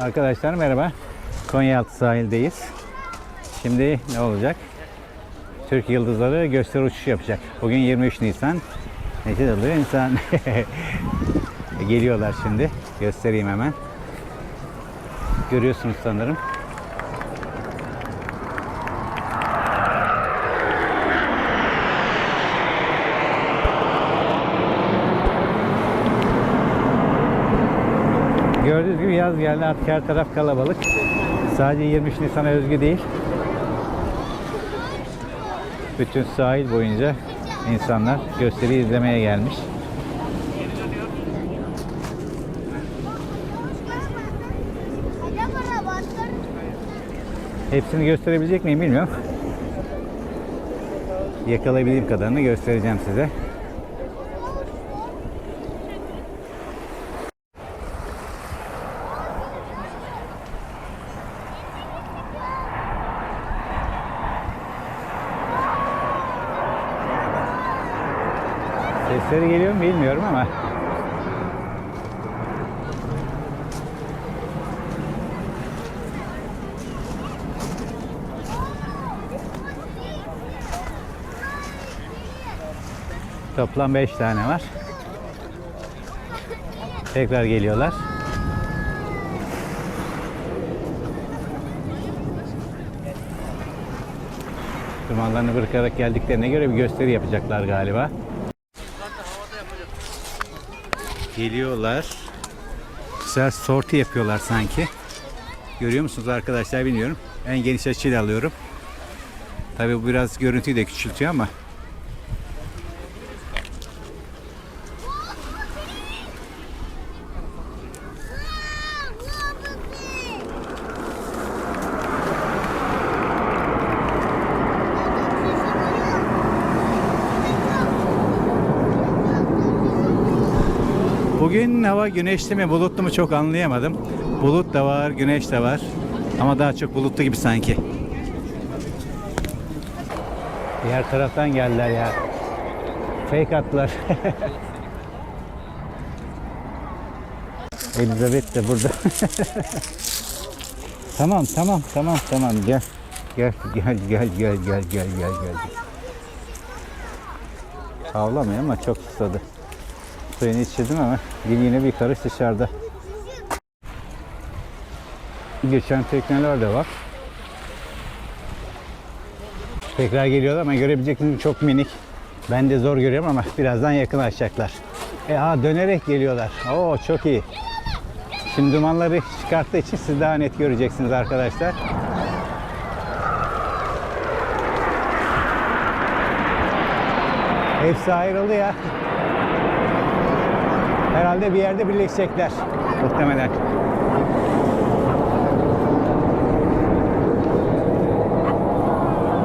Arkadaşlar merhaba. Konyaaltı sahildeyiz. Şimdi ne olacak? Türk Yıldızları gösteri uçuşu yapacak. Bugün 23 Nisan. Nece oluyor insan? Geliyorlar şimdi. Göstereyim hemen. Görüyorsunuz sanırım. Gördüğünüz gibi yaz geldi artık her taraf kalabalık. Sadece 23 Nisan'a özgü değil. Bütün sahil boyunca insanlar gösteri izlemeye gelmiş. Hepsini gösterebilecek miyim bilmiyorum. Yakalayabildiğim kadarını göstereceğim size. Sesleri geliyor mu bilmiyorum ama. Toplam 5 tane var. Tekrar geliyorlar. Dumanlarını bırakarak geldiklerine göre bir gösteri yapacaklar galiba. Geliyorlar. Güzel sorti yapıyorlar sanki. Görüyor musunuz arkadaşlar bilmiyorum. En geniş açıyla alıyorum. Tabi bu biraz görüntüyü de küçültüyor ama. Bugün hava güneşli mi bulutlu mu çok anlayamadım. Bulut da var, güneş de var. Ama daha çok bulutlu gibi sanki. Diğer taraftan geldiler ya. Fake attılar. Elizabeth de burada. tamam tamam tamam tamam gel. Gel gel gel gel gel gel gel gel. Havlamıyor ama çok susadı. Suyunu içirdim ama yine bir karış dışarıda. Geçen tekneler de var. Tekrar geliyorlar ama görebileceğiniz gibi çok minik. Ben de zor görüyorum ama birazdan yakınlaşacaklar. E ha dönerek geliyorlar. Oo çok iyi. Şimdi dumanları çıkarttığı için siz daha net göreceksiniz arkadaşlar. Hepsi ayrıldı ya. Herhalde bir yerde birleşecekler. Muhtemelen.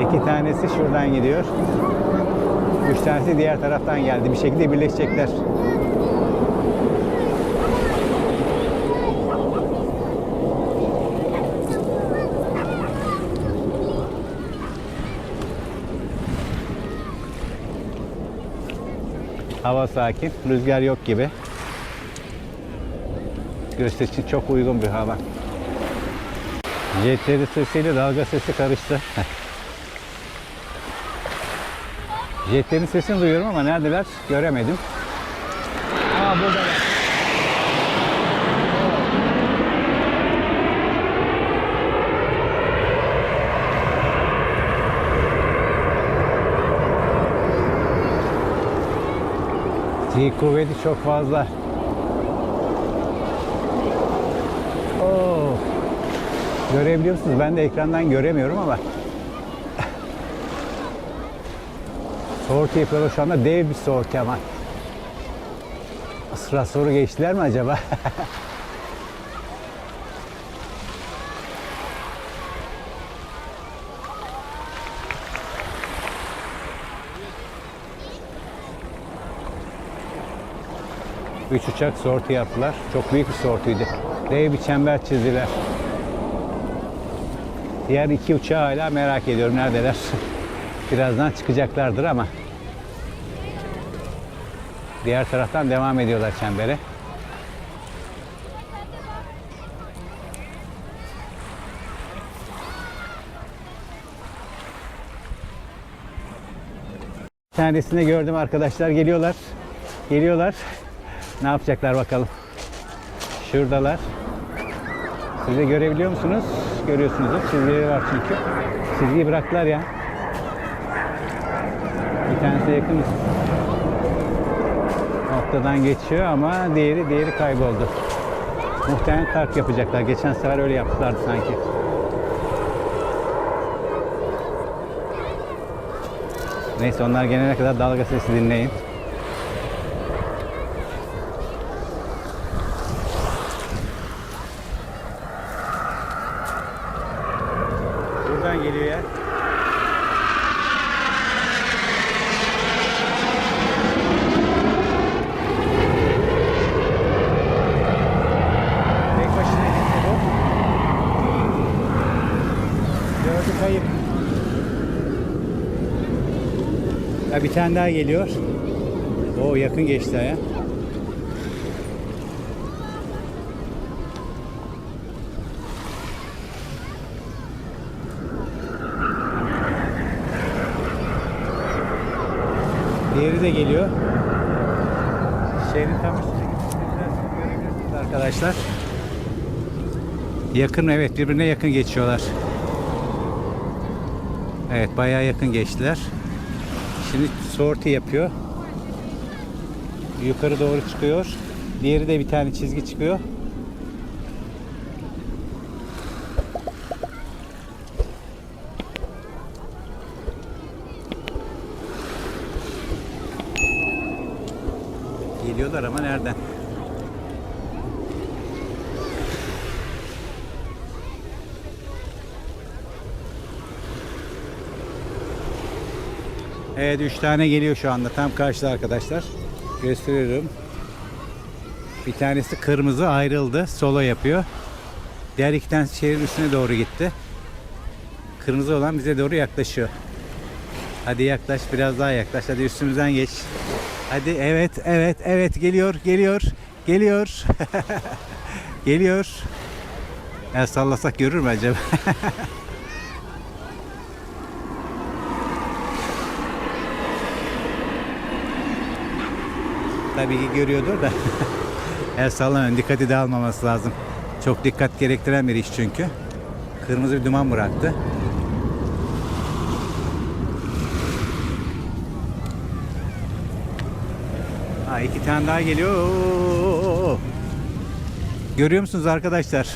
İki tanesi şuradan gidiyor. Üç tanesi diğer taraftan geldi. Bir şekilde birleşecekler. Hava sakin, rüzgar yok gibi. Gösteri için çok uygun bir hava. Jetleri sesiyle dalga sesi karıştı. Jetlerin sesini duyuyorum ama neredeler göremedim. Aa buradalar. Kuvveti çok fazla. Görebiliyor musunuz? Ben de ekrandan göremiyorum ama. Sorti yapıyorlar şu anda dev bir sorti ama. Sıra soru geçtiler mi acaba? Üç uçak sorti yaptılar. Çok büyük bir sortuydu. Dev bir çember çizdiler. Diğer iki uçağı hala merak ediyorum neredeler. Birazdan çıkacaklardır ama. Diğer taraftan devam ediyorlar çembere. tanesini gördüm arkadaşlar geliyorlar. Geliyorlar. Ne yapacaklar bakalım. Şuradalar. Siz de görebiliyor musunuz? Görüyorsunuz. Çizgileri var çünkü. Çizgiyi bıraktılar ya. Bir tanesi yakın noktadan geçiyor ama diğeri diğeri kayboldu. Muhtemelen park yapacaklar. Geçen sefer öyle yaptılardı sanki. Neyse onlar gelene kadar dalga sesi dinleyin. Buradan geliyor ya. Tek başına gitti bu. Gördü kayıp. Ya bir tane daha geliyor. O yakın geçti ya. Diğeri de geliyor. Şehrin tam görebilirsiniz arkadaşlar. Yakın evet birbirine yakın geçiyorlar. Evet bayağı yakın geçtiler. Şimdi sorti yapıyor. Yukarı doğru çıkıyor. Diğeri de bir tane çizgi çıkıyor. Geliyorlar ama nereden? Evet 3 tane geliyor şu anda tam karşıda arkadaşlar. Gösteriyorum. Bir tanesi kırmızı ayrıldı. Solo yapıyor. Diğer iki tanesi şehrin üstüne doğru gitti. Kırmızı olan bize doğru yaklaşıyor. Hadi yaklaş biraz daha yaklaş. Hadi üstümüzden geç. Hadi evet evet evet geliyor geliyor geliyor. geliyor. Ya sallasak görür mü acaba? Tabii ki görüyordur da. El sallamıyorum. Dikkati de almaması lazım. Çok dikkat gerektiren bir iş çünkü. Kırmızı bir duman bıraktı. Ha, iki tane daha geliyor. Görüyor musunuz arkadaşlar?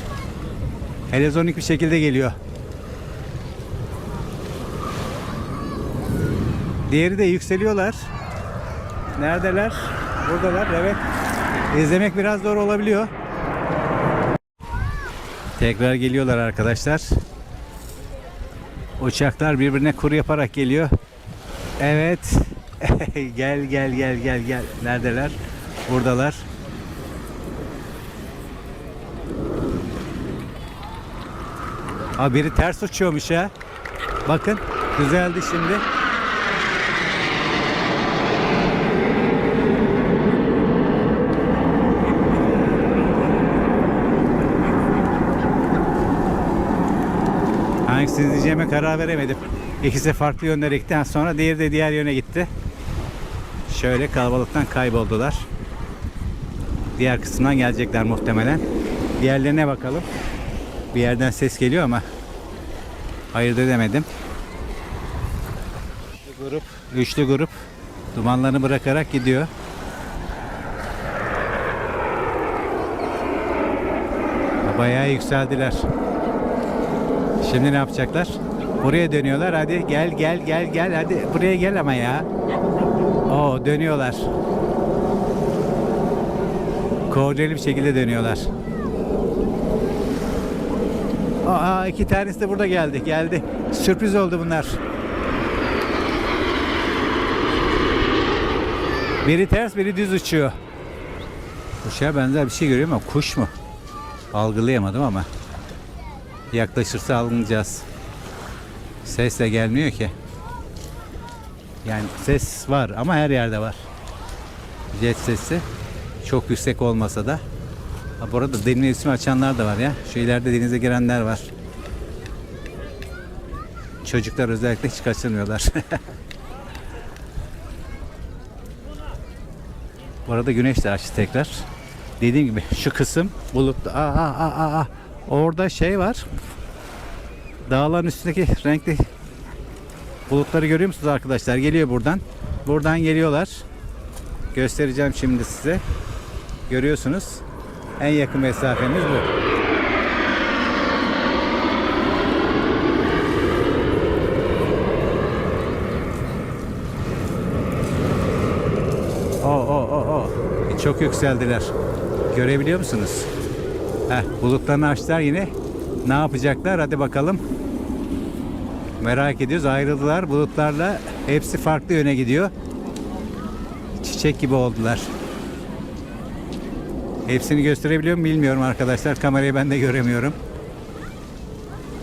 Helezonik bir şekilde geliyor. Diğeri de yükseliyorlar. Neredeler? Buradalar evet. İzlemek biraz zor olabiliyor. Tekrar geliyorlar arkadaşlar. Uçaklar birbirine kur yaparak geliyor. Evet. Gel gel gel gel gel. Neredeler? Buradalar. Ha biri ters uçuyormuş ya. Bakın düzeldi şimdi. Hangisini diyeceğime karar veremedim. İkisi farklı yönlere gitti. Ha, Sonra diğeri de diğer yöne gitti. Şöyle kalabalıktan kayboldular. Diğer kısımdan gelecekler muhtemelen. Diğerlerine bakalım. Bir yerden ses geliyor ama ayırt edemedim. Üçlü grup, üçlü grup dumanlarını bırakarak gidiyor. Bayağı yükseldiler. Şimdi ne yapacaklar? Buraya dönüyorlar. Hadi gel gel gel gel. Hadi buraya gel ama ya. Oo dönüyorlar. Koordineli bir şekilde dönüyorlar. Aa iki tanesi de burada geldi. Geldi. Sürpriz oldu bunlar. Biri ters, biri düz uçuyor. Kuşa benzer bir şey görüyorum ama kuş mu? Algılayamadım ama. Yaklaşırsa alınacağız. Ses de gelmiyor ki. Yani ses var ama her yerde var. Jet sesi. Çok yüksek olmasa da. Ha, bu arada deniz ismi açanlar da var ya. Şu ileride denize girenler var. Çocuklar özellikle hiç kaçırmıyorlar. Bu arada güneş de açtı tekrar. Dediğim gibi şu kısım bulutlu. Aa, aa, aa, aa. Orada şey var. Dağların üstündeki renkli bulutları görüyor musunuz arkadaşlar? Geliyor buradan. Buradan geliyorlar. Göstereceğim şimdi size. Görüyorsunuz. En yakın mesafemiz bu. O o o o. E, Çok yükseldiler. Görebiliyor musunuz? Heh, bulutlarını açtılar yine. Ne yapacaklar? Hadi bakalım. Merak ediyoruz. Ayrıldılar bulutlarla. Hepsi farklı yöne gidiyor. Çiçek gibi oldular. Hepsini gösterebiliyor muyum bilmiyorum arkadaşlar. Kamerayı ben de göremiyorum.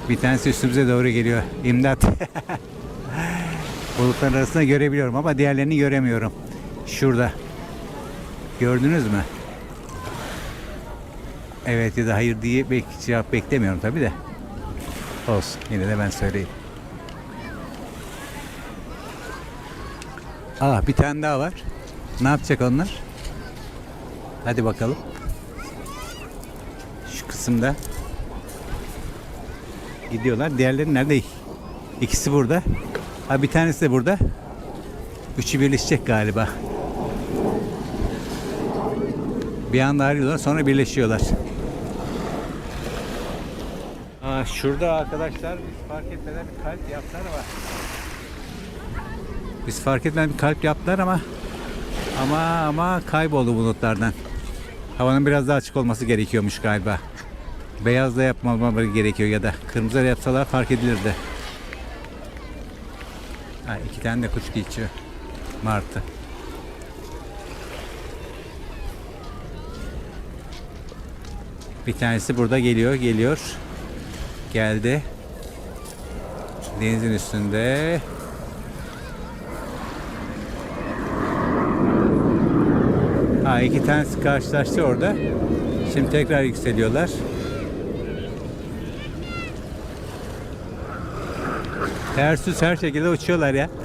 Bir tanesi üstümüze doğru geliyor. İmdat. Bulutların arasında görebiliyorum ama diğerlerini göremiyorum. Şurada. Gördünüz mü? Evet ya da hayır diye cevap beklemiyorum tabi de. Olsun. Yine de ben söyleyeyim. Aa bir tane daha var. Ne yapacak onlar? Hadi bakalım. Şu kısımda gidiyorlar. Diğerleri nerede? İkisi burada. Ha bir tanesi de burada. Üçü birleşecek galiba. Bir anda ayrılıyorlar sonra birleşiyorlar. Aa, şurada arkadaşlar fark etmeden kalp yaptılar ama biz fark etmeden bir kalp yaptılar ama ama ama kayboldu bulutlardan. Havanın biraz daha açık olması gerekiyormuş galiba. Beyaz da yapmamaları gerekiyor ya da kırmızı yapsalar fark edilirdi. Ha, iki tane de kuşku içiyor. Martı. Bir tanesi burada geliyor, geliyor. Geldi. Denizin üstünde. Ha iki tanesi karşılaştı orada. Şimdi tekrar yükseliyorlar. Ters yüz her şekilde uçuyorlar ya.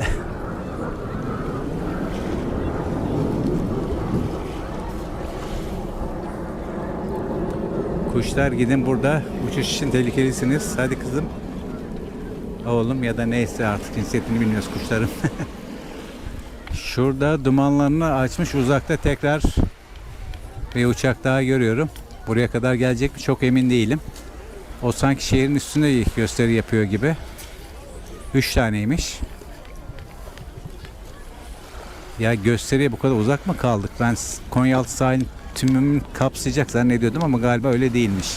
Kuşlar gidin burada uçuş için tehlikelisiniz. Hadi kızım. Oğlum ya da neyse artık cinsiyetini bilmiyoruz kuşların. Şurada dumanlarını açmış uzakta tekrar bir uçak daha görüyorum. Buraya kadar gelecek mi çok emin değilim. O sanki şehrin üstünde gösteri yapıyor gibi. Üç taneymiş. Ya gösteriye bu kadar uzak mı kaldık? Ben Konyaaltı sahilin tümünü kapsayacak zannediyordum ama galiba öyle değilmiş.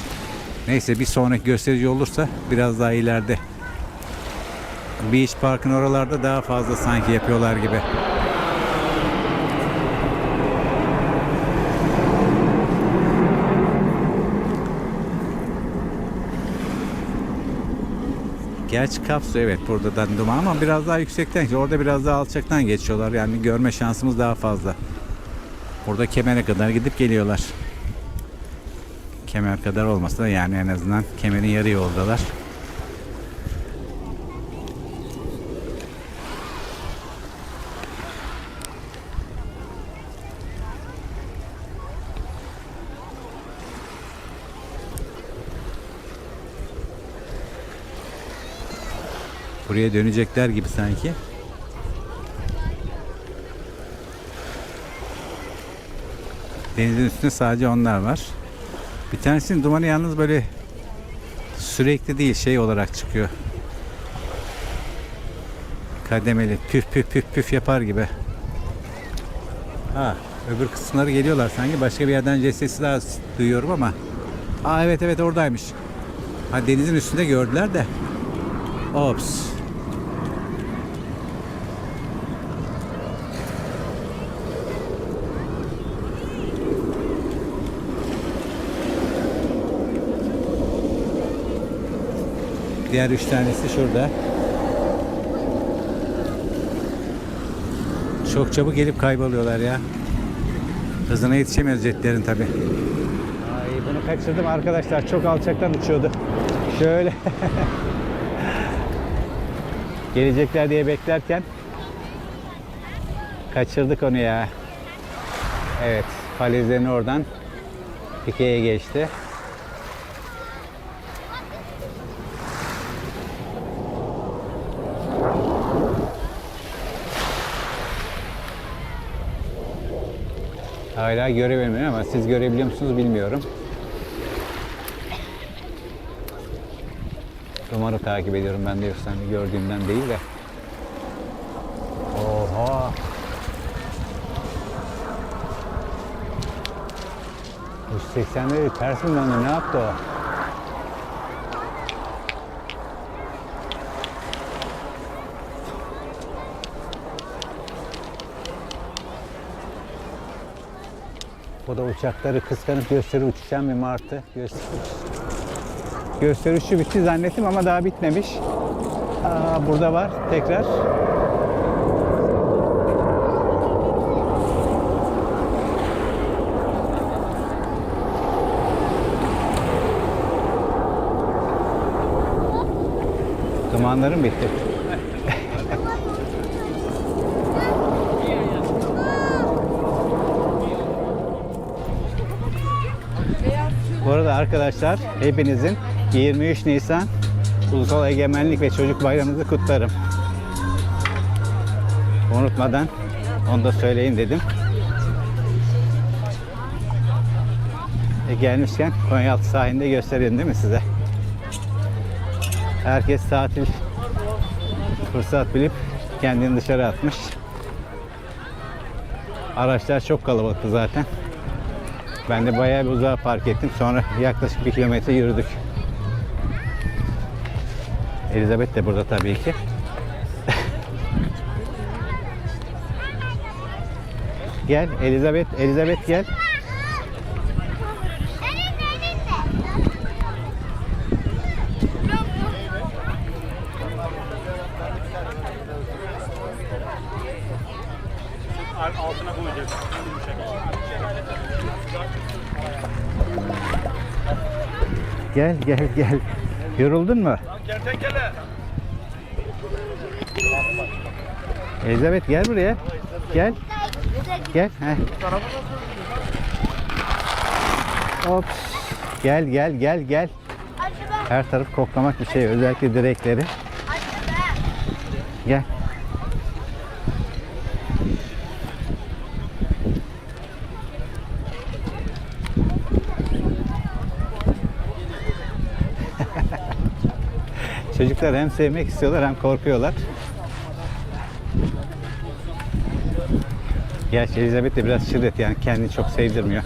Neyse bir sonraki gösterici olursa biraz daha ileride. Beach Park'ın oralarda daha fazla sanki yapıyorlar gibi. Gerçi kapsu evet buradan duman ama biraz daha yüksekten orada biraz daha alçaktan geçiyorlar yani görme şansımız daha fazla. Burada kemere kadar gidip geliyorlar. Kemer kadar olmasa da yani en azından kemerin yarı yoldalar. Buraya dönecekler gibi sanki. Denizin üstünde sadece onlar var. Bir tanesinin dumanı yalnız böyle sürekli değil şey olarak çıkıyor. Kademeli püf püf püf püf yapar gibi. Ha, öbür kısımları geliyorlar sanki. Başka bir yerden ses sesi daha duyuyorum ama. Aa evet evet oradaymış. Ha denizin üstünde gördüler de. Ops. Diğer üç tanesi şurada. Çok çabuk gelip kayboluyorlar ya. Hızına yetişemiyoruz jetlerin tabi. Ay bunu kaçırdım arkadaşlar. Çok alçaktan uçuyordu. Şöyle. Gelecekler diye beklerken kaçırdık onu ya. Evet, falezlerin oradan Pike'ye geçti. Hala göremiyorum ama siz görebiliyor musunuz bilmiyorum. Dumanı takip ediyorum ben de yoksa hani gördüğümden değil de. Oha! 180'leri ters mi döndü? Ne yaptı o? O da uçakları kıskanıp gösteri uçuşan bir martı. Gösteri, gösteri uçuşu bitti zannettim ama daha bitmemiş. Aa, burada var tekrar. Dumanlarım bitti. Arkadaşlar hepinizin 23 Nisan Ulusal Egemenlik ve Çocuk Bayramınızı kutlarım. Unutmadan onu da söyleyeyim dedim. E gelmişken Konyaaltı sahilinde göstereyim değil mi size? Herkes tatil fırsat bilip kendini dışarı atmış. Araçlar çok kalabalıktı zaten. Ben de bayağı bir uzağa park ettim. Sonra yaklaşık bir kilometre yürüdük. Elizabeth de burada tabii ki. gel Elizabeth, Elizabeth gel. Gel gel gel. Yoruldun mu? Kertenkele. Elizabeth gel buraya. Gel. Gel. Heh. Hop. Gel gel gel gel. Her taraf koklamak bir şey. Özellikle direkleri. Gel. Çocuklar hem sevmek istiyorlar hem korkuyorlar. Gerçi Elizabeth de biraz şiddet yani kendini çok sevdirmiyor.